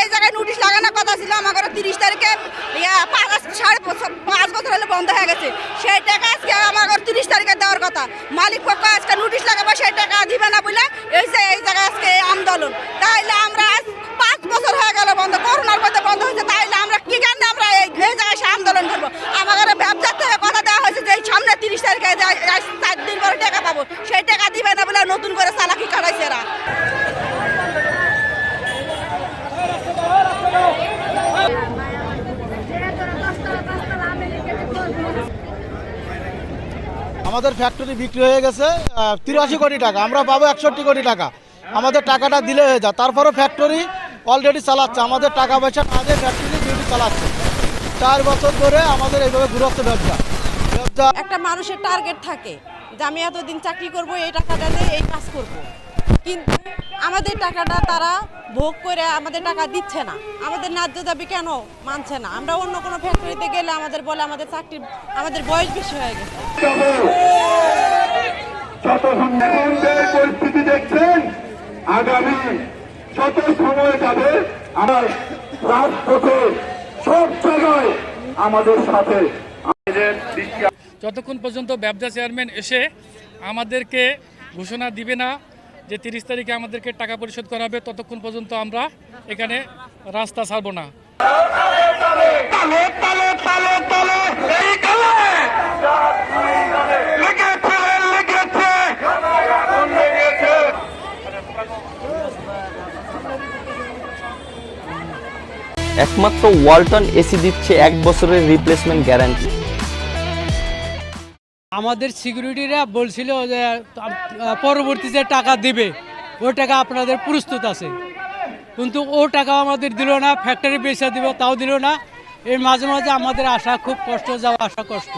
এই জায়গায় নোটিশ লাগানোর কথা ছিল আমার তিরিশ তারিখে সাড়ে পাঁচ বছর হলে বন্ধ হয়ে গেছে। সেই টাকা আজকে আমার তিরিশ তারিখে দেওয়ার কথা। মালিক পক্ষ আজকে নোটিশ লাগাবো, সেই টাকা দিবে না বলে এই এই জায়গায় আজকে আন্দোলন। তাইলে আমরা আজ পাঁচ বছর হয়ে গেল বন্ধ করোনার মধ্যে বন্ধ হয়েছে তাইলে আমরা কি জানি আমরা এই এই জায়গায় সে আন্দোলন করব আমাদের ব্যবসার থেকে কথা দেওয়া হয়েছে যে এই সামনে তিরিশ তারিখে যে আজ চার দিন পরে টাকা পাবো। সেই টাকা দিবে না বলে নতুন করে চালাকি কাটাইছে এরা। আমাদের ফ্যাক্টরি বিক্রি হয়ে গেছে তিরাশি কোটি টাকা। আমরা পাবো একষট্টি কোটি টাকা। আমাদের টাকাটা দিলে হয়ে যায়। তারপরও ফ্যাক্টরি অলরেডি চালাচ্ছে। আমাদের টাকা পয়সা না দিয়ে ফ্যাক্টরি ডিউটি চালাচ্ছে। চার বছর ধরে আমাদের এইভাবে দূরত্ব ব্যবসা ব্যবসা। একটা মানুষের টার্গেট থাকে যে আমি এতদিন চাকরি করব, এই টাকাটা দিয়ে এই কাজ করব। কিন্তু আমাদের টাকাটা তারা ভোগ করে আমাদের টাকা দিচ্ছে না। আমাদের ন্যায্য দাবি কেন মানছে না? আমরা অন্য কোনো ফ্যাক্টরিতে গেলে আমাদের বলে আমাদের চাকরি আমাদের বয়স বেশি হয়ে গেছে। পরিস্থিতি দেখছেন, আগামী যত সময় যাবে, আমার সব জায়গায় আমাদের সাথে যতক্ষণ পর্যন্ত ব্যবসা চেয়ারম্যান এসে আমাদেরকে ঘোষণা দিবে না যে তিরিশ তারিখে আমাদেরকে টাকা পরিশোধ করা হবে, ততক্ষণ পর্যন্ত আমরা এখানে রাস্তা ছাড়বো না। একমাত্র ওয়ালটন এসি দিচ্ছে এক বছরের রিপ্লেসমেন্ট গ্যারান্টি আমাদের সিকিউরিটিরা বলছিল যে পরবর্তী যে টাকা দিবে, ওই টাকা আপনাদের প্রস্তুত আছে। কিন্তু ও টাকা আমাদের দিল না ফ্যাক্টরি বেচে দিব, তাও দিল না। এই মাঝে মাঝে আমাদের আসা খুব কষ্ট, যাওয়া আসা কষ্ট।